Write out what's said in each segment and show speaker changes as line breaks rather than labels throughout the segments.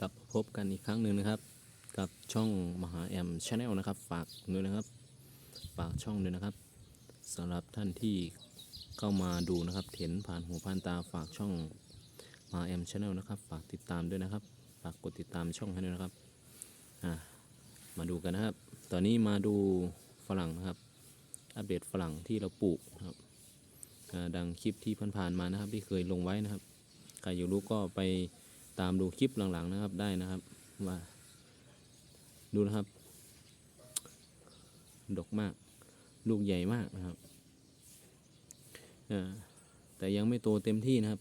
กลับพบกันอีกครั้งหนึ่งนะครับ กับช่องมหาแอมชาแนลนะครับ ฝากด้วยนะครับฝากช่องด้วยนะครับสำหรับท่านที่เข้ามาดูนะครับเห็นผ่านหูผ่านตาฝากช่องมหาแอมชาแนลนะครับ ฝากติดตามด้วยนะครับ ฝากกดติดตามช่องให้ด้วยนะครับอ่ามาดูกันนะครับ ตอนนี้มาดูฝรั่งนะครับ อัปเดตฝรั่งที่เราปลูกนะครับดังคลิปที่ผ่านๆมานะครับ ที่เคยลงไว้นะครับใครอยู่รู้ก็ไป ตามดูคลิปหลังๆนะครับได้นะครับว่าดูนะครับ ดกมาก ลูกใหญ่มากนะครับแต่ยังไม่โตเต็มที่นะครับ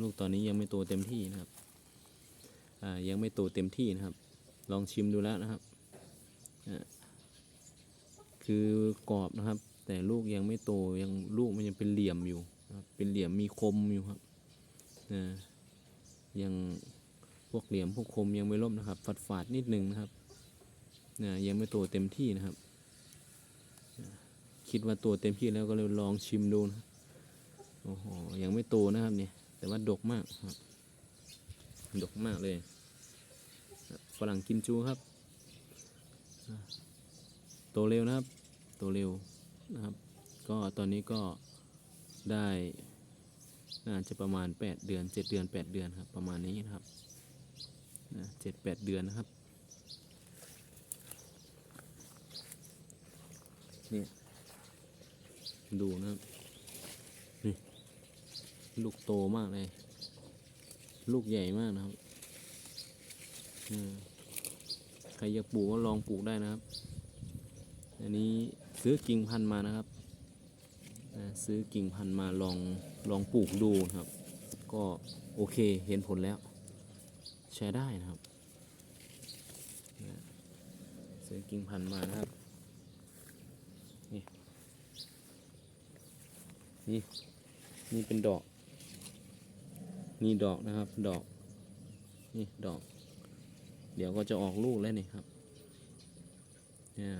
ลูกตอนนี้ยังไม่โตเต็มที่นะครับยังไม่โตเต็มที่นะครับ ลองชิมดูแล้วนะครับคือกรอบนะครับ แต่ลูกยังไม่โตยังลูกมันยังเป็นเหลี่ยมอยู่เป็นเหลี่ยมมีคมอยู่ครับอ่า ยังพวกเหลี่ยมพวกคมยังไม่ล่มนะครับฝาดฝาดๆนิดนึงนะครับอ่ายังไม่โตเต็มที่นะครับ คิดว่าโตเต็มที่แล้วก็เลยลองชิมดูนะโอ้โหยังไม่โตนะครับเนี่ยแต่ว่าดกมากครับดกมากเลยฝรั่งกิมจูครับ โตเร็วนะครับ โตเร็วนะครับ ก็ตอนนี้ก็ได้ น่าจะประมาณ 8 เดือน 7 เดือน 8 เดือนครับ ประมาณนี้นะครับเจ็ดแปดเดือนนะครับเนี่ยดูนะครับ นี่ ลูกโตมากเลย ลูกใหญ่มากนะครับใครอยากปลูกก็ลองปลูกได้นะครับ อันนี้ซื้อกิ่งพันธุ์มานะครับ ซื้อกิ่งพันธุ์มาลองลองปลูกดูนะครับ ก็โอเคเห็นผลแล้ว ใช้ได้นะครับซื้อกิ่งพันธุ์มานะครับ นี่นี่นี่เป็นดอก นี่ดอกนะครับ ดอก นี่ดอก เดี๋ยวก็จะออกลูกแล้วนี่ครับเนี่ย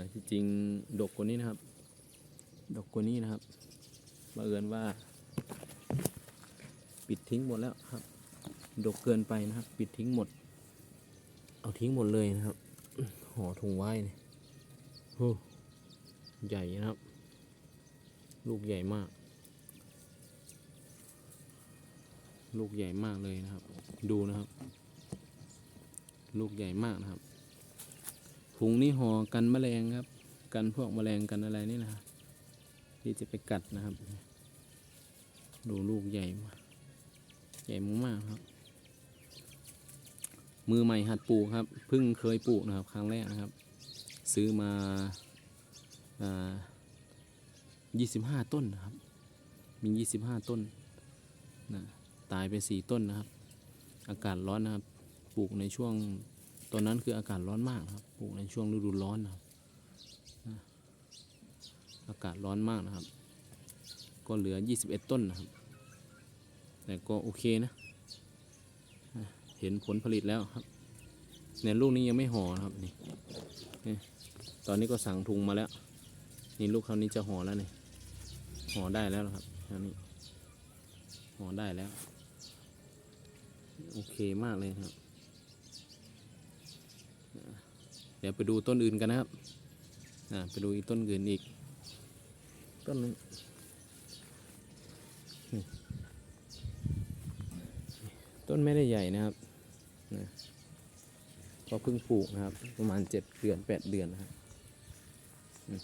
แต่ที่จริงดกกว่านี้นะครับ ดกกว่านี้นะครับบังเอิญว่า ปิดทิ้งหมดแล้วครับ ดกเกินไปนะครับ ปิดทิ้งหมด เอาทิ้งหมดเลยนะครับห่อถุงไว้เนี่ยโอ้ใหญ่นะครับ ลูกใหญ่มาก ลูกใหญ่มากเลยนะครับ ดูนะครับ ลูกใหญ่มากนะครับ ถุงนี้ห่อกันแมลงครับ กันพวกแมลงกันอะไรนี่นะที่จะไปกัดนะครับ ดูลูกใหญ่มากใหญ่มากครับ มือใหม่หัดปลูกครับเพิ่งเคยปลูกนะครับ ครั้งแรกนะครับ ซื้อมาอ่า25ต้นนะครับ มี25ต้นนะตายไป4ต้นนะครับ อากาศร้อนนะครับ ปลูกในช่วง ตอนนั้นคืออากาศร้อนมากครับปลูกในช่วงฤดูร้อนนะครับอากาศร้อนมากนะครับ ก็เหลือ 21 ต้นนะครับ แต่ก็โอเคนะ เห็นผลผลิตแล้วครับเนี่ยลูกนี้ยังไม่ห่อนะครับนี่ตอนนี้ก็สั่งทุงมาแล้ว นี่ลูกเขานี้จะห่อแล้วนี่ห่อได้แล้วครับอันนี้ห่อได้แล้ว โอเคมากเลยครับ เดี๋ยวไปดูต้นอื่นกันนะครับอ่าไปดูอีกต้นอื่นอีก ต้นนึงนี่ต้นไม่ได้ใหญ่นะครับนะก็เพิ่งปลูกนะครับ ประมาณเจ็ดเดือนแปดเดือนนะครับอืม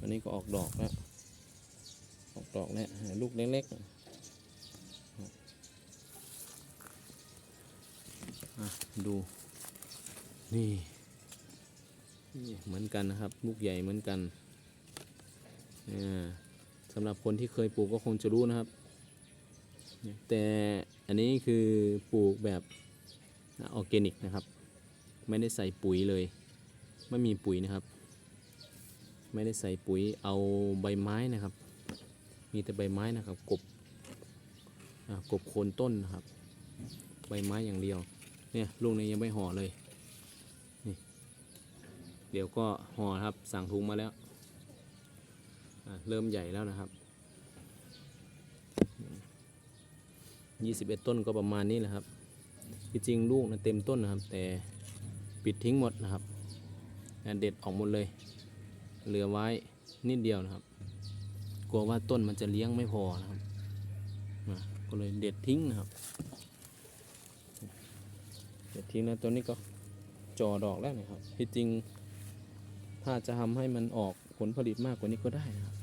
อันนี้ก็ออกดอกแล้ว ออกดอกแล้วลูกเล็กๆอะดู นี่นี่เหมือนกันนะครับ ลูกใหญ่เหมือนกันสำหรับคนที่เคยปลูกก็คงจะรู้นะครับ แต่อันนี้คือปลูกแบบออร์แกนิกนะครับ ไม่ได้ใส่ปุ๋ยเลย ไม่มีปุ๋ยนะครับ ไม่ได้ใส่ปุ๋ยเอาใบไม้นะครับ มีแต่ใบไม้นะครับ กบกบโคนต้นนะครับ ใบไม้อย่างเดียว เนี่ยลูกนี้ยังไม่ห่อเลย เดี๋ยวก็ห่อครับสั่งถุงมาแล้วเริ่มใหญ่แล้วนะครับยี่สิบเอ็ดต้นก็ประมาณนี้แหละครับที่จริงลูกนะเต็มต้นนะครับ แต่ปิดทิ้งหมดนะครับเด็ดออกหมดเลย เหลือไว้นิดเดียวนะครับ กลัวว่าต้นมันจะเลี้ยงไม่พอนะครับก็เลยเด็ดทิ้งนะครับ เด็ดทิ้งแล้วตัวนี้ก็จอดอกแล้วนะครับที่จริง ถ้าจะทำให้มันออกผลผลิตมากกว่านี้ก็ได้นะครับ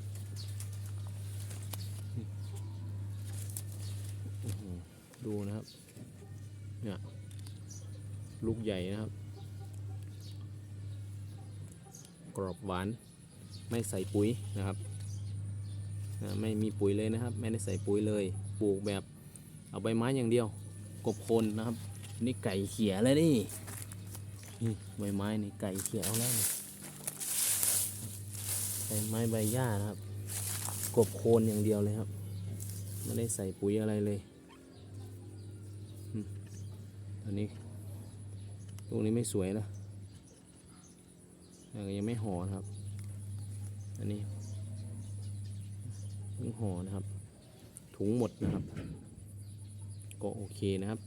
ดูนะครับ เนี่ยลูกใหญ่นะครับ กรอบหวานไม่ใส่ปุ๋ยนะครับไม่มีปุ๋ยเลยนะครับ ไม่ได้ใส่ปุ๋ยเลย ปลูกแบบเอาใบไม้อย่างเดียว กบคนนะครับ นี่ไก่เขียเลยนี่ นี่ใบไม้นี่ไก่เขียเอาแล้ว ใบไม้ใบหญ้านะครับ กบโคนอย่างเดียวเลยครับ ไม่ได้ใส่ปุ๋ยอะไรเลยอันนี้ลูกนี้ไม่สวยนะยังไม่ห่อนะครับ อันนี้เพิ่งห่อนะครับ ถุงหมดนะครับ ก็โอเคนะครับ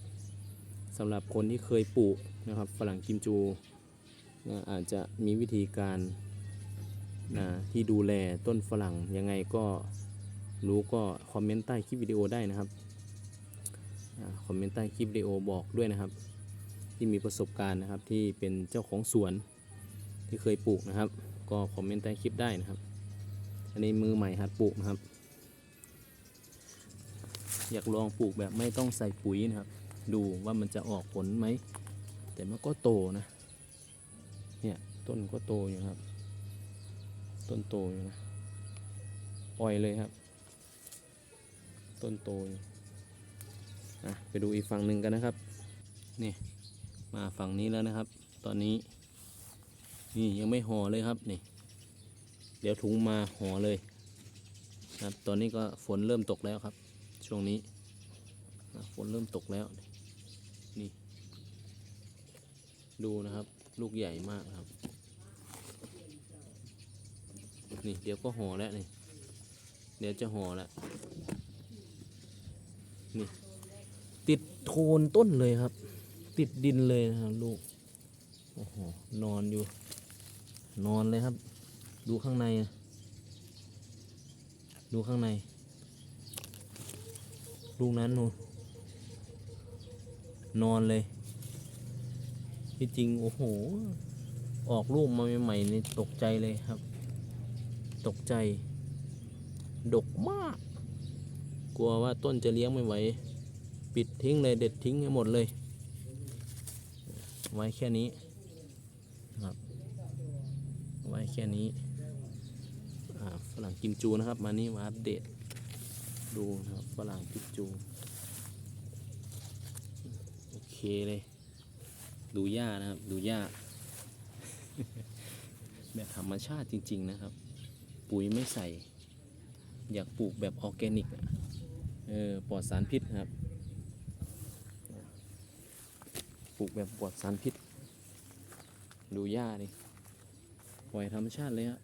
สำหรับคนที่เคยปลูกนะครับ ฝรั่งกิมจูอาจจะมีวิธีการ นะที่ดูแลต้นฝรั่งยังไงก็รู้ก็คอมเมนต์ใต้คลิปวิดีโอได้นะครับคอมเมนต์ใต้คลิปวิดีโอบอกด้วยนะครับ ที่มีประสบการณ์นะครับที่เป็นเจ้าของสวนที่เคยปลูกนะครับ ก็คอมเมนต์ใต้คลิปได้นะครับ อันนี้มือใหม่หัดปลูกนะครับ อยากลองปลูกแบบไม่ต้องใส่ปุ๋ยนะครับ ดูว่ามันจะออกผลไหมแต่มันก็โตนะเนี่ยต้นก็โตอยู่ครับ ต้นโตอยู่นะ ปล่อยเลยครับ ต้นโตอยู่อะไปดูอีกฝั่งหนึ่งกันนะครับ นี่ มาฝั่งนี้แล้วนะครับ ตอนนี้ นี่ยังไม่ห่อเลยครับนี่ เดี๋ยวถุงมาห่อเลยนะครับตอนนี้ก็ฝนเริ่มตกแล้วครับ ช่วงนี้อะฝนเริ่มตกแล้ว นี่ ดูนะครับ ลูกใหญ่มากครับ นี่เดี๋ยวก็ห่อแล้วนี่ เดี๋ยวจะห่อแล้วนี่ ติดโคนต้นเลยครับ ติดดินเลยนะครับลูก โอ้โห นอนอยู่ นอนเลยครับ ดูข้างในนะดูข้างใน ลูกนั้นนูนอนเลย ที่จริง โอ้โห ออกลูกมาใหม่ๆนี่ตกใจเลยครับ ตกใจ ดกมาก กลัวว่าต้นจะเลี้ยงไม่ไหว ปิดทิ้งเลยเด็ดทิ้งให้หมดเลย ไว้แค่นี้ครับ ไว้แค่นี้ฝรั่งกิมจูนะครับ มานี่มาอัปเดต ดูนะครับฝรั่งกิมจู โอเคเลย ดูหญ้านะครับ ดูหญ้าแบบธรรมชาติจริง ๆ นะครับ ปุ๋ยไม่ใส่ อยากปลูกแบบออร์แกนิกอะเออปลอดสารพิษครับ ปลูกแบบปลอดสารพิษ ดูหญ้าดิปล่อยธรรมชาติเลยฮะ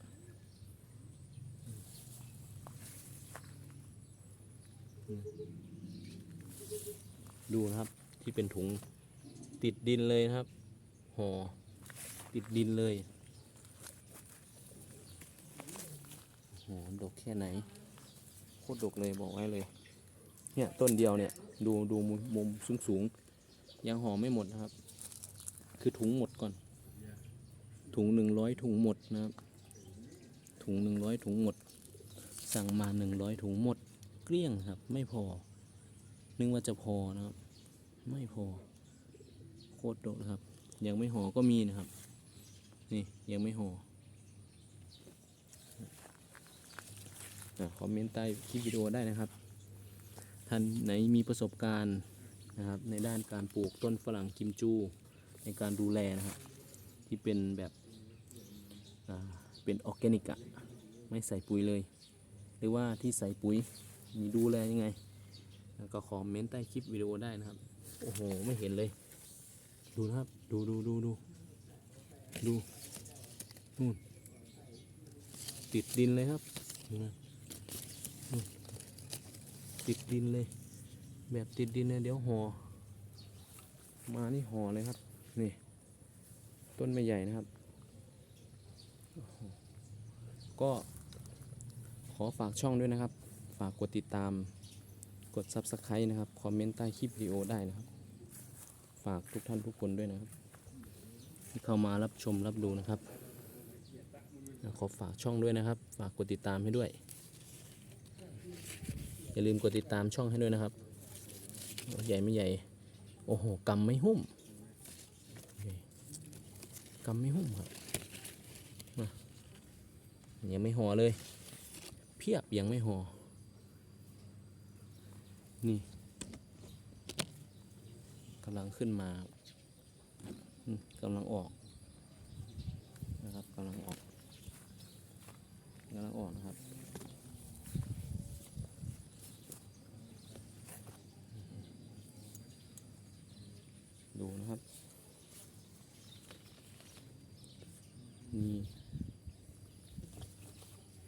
ดูนะครับที่เป็นถุงติดดินเลยนะครับห่อติดดินเลย โอ้โหดกแค่ไหนโคตรดกเลยบอกไว้เลย เนี่ยต้นเดียวเนี่ยดูดูมุมมุมสูงสูงๆยังห่อไม่หมดนะครับ คือถุงหมดก่อน ถุงหนึ่งร้อยถุงหมดนะครับ ถุงหนึ่งร้อยถุงหมด สั่งมาหนึ่งร้อยถุงหมด เกลี้ยงครับ ไม่พอ นึกว่าจะพอนะครับ ไม่พอ โคตรโดดครับ ยังไม่ห่อก็มีนะครับ นี่ยังไม่ห่ออะ คอมเมนต์ใต้คลิปวิดีโอได้นะครับ ท่านไหนมีประสบการณ์นะครับในด้านการปลูกต้นฝรั่งกิมจู ในการดูแลนะครับ ที่เป็นแบบเป็นออร์แกนิกอะไม่ใส่ปุ๋ยเลย หรือว่าที่ใส่ปุ๋ยมีดูแลยังไง ก็คอมเมนต์ใต้คลิปวิดีโอได้นะครับ โอ้โห ไม่เห็นเลย ดูนะครับ ดูดูดูดูดูนู่นติดดินเลยครับนะ ติดดินเลย แบบติดดินเลยเดี๋ยวห่อมานี่ห่อเลยครับ นี่ ต้นไม่ใหญ่นะครับ ก็ขอฝากช่องด้วยนะครับ ฝากกดติดตาม กด Subscribe นะครับ คอมเมนต์ใต้คลิปวิดีโอได้นะครับ ฝากทุกท่านทุกคนด้วยนะครับ ที่เข้ามารับชมรับดูนะครับ ขอฝากช่องด้วยนะครับ ฝากกดติดตามให้ด้วย อย่าลืมกดติดตามช่องให้ด้วยนะครับ ใหญ่ไม่ใหญ่ โอ้โหกำไม่หุ้มกำไม่หุ้มครับยังไม่ห่อเลย เพียบยังไม่ห่อ นี่กำลังขึ้นมากำลังออกนะครับกำลังออกกำลังออกนะครับ ดูนะครับ นี่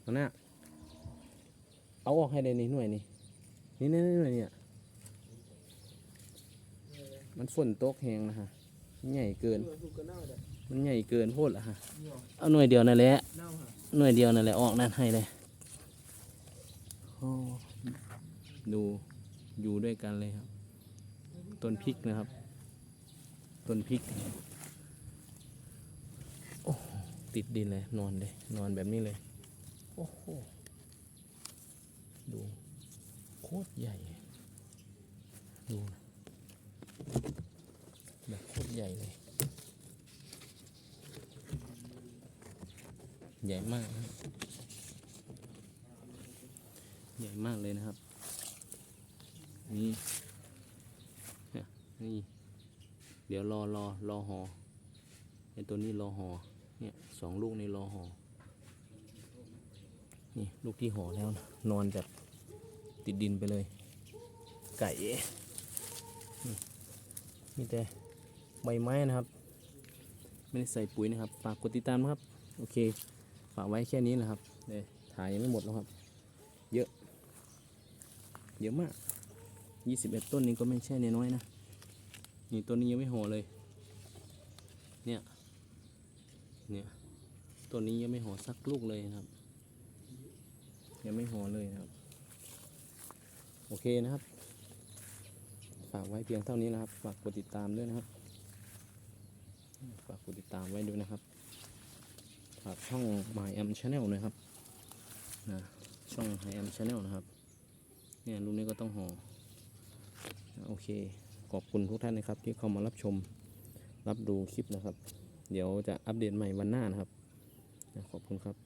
เอาหน้เอาออกให้เลยนี่หน่วยนี่นี่นี่หน่วยเนี่ยมันฝนตกแหงนะฮะใหญ่เกิน มันใหญ่เกินโพดละฮะ
นี่หรอ
เอาหน่วยเดียวนั่นแหละ หน่วยเดียวนั่นแหละออกนั่นให้เลยดูอยู่ด้วยกันเลยครับ ต้นพริกนะครับ ต้นพริกโอ้ติดดินเลย นอนเลย นอนแบบนี้เลย โอ้โห ดู โคตรใหญ่ ดูนะแบบโคตรใหญ่เลย ใหญ่มากนะใหญ่มากเลยนะครับ นี่นี่ เดี๋ยวรอรอรอหอไอตัวนี้รอหอเนี่ยสองลูกในรอหอนี่ลูกที่หอแล้วนะนอนแบบติดดินไปเลย ไก่มีแต่ใบไม้นะครับ ไม่ได้ใส่ปุ๋ยนะครับ ฝากกดติดตามนะครับ โอเค ฝากไว้แค่นี้นะครับเดี๋ยวถ่ายยังไม่หมดแล้วครับ เยอะ เยอะมาก 21 ต้นนี้ก็ไม่ใช่น้อยนะ นี่ต้นนี้ยังไม่ห่อเลย เนี่ย เนี่ยต้นนี้ยังไม่ห่อสักลูกเลยนะครับ ยังไม่ห่อเลยนะครับ โอเคนะครับ ฝากไว้เพียงเท่านี้นะครับ ฝากกดติดตามด้วยนะครับ ฝากกดติดตามไว้ด้วยนะครับ ฝากช่อง My M Channel นะครับ นะ ช่อง My M Channel นะครับ เนี่ยรุ่นนี้ก็ต้องห่อ โอเค ขอบคุณทุกท่านนะครับที่เข้ามารับชมรับดูคลิปนะครับ เดี๋ยวจะอัปเดตใหม่วันหน้านะครับ ขอบคุณครับ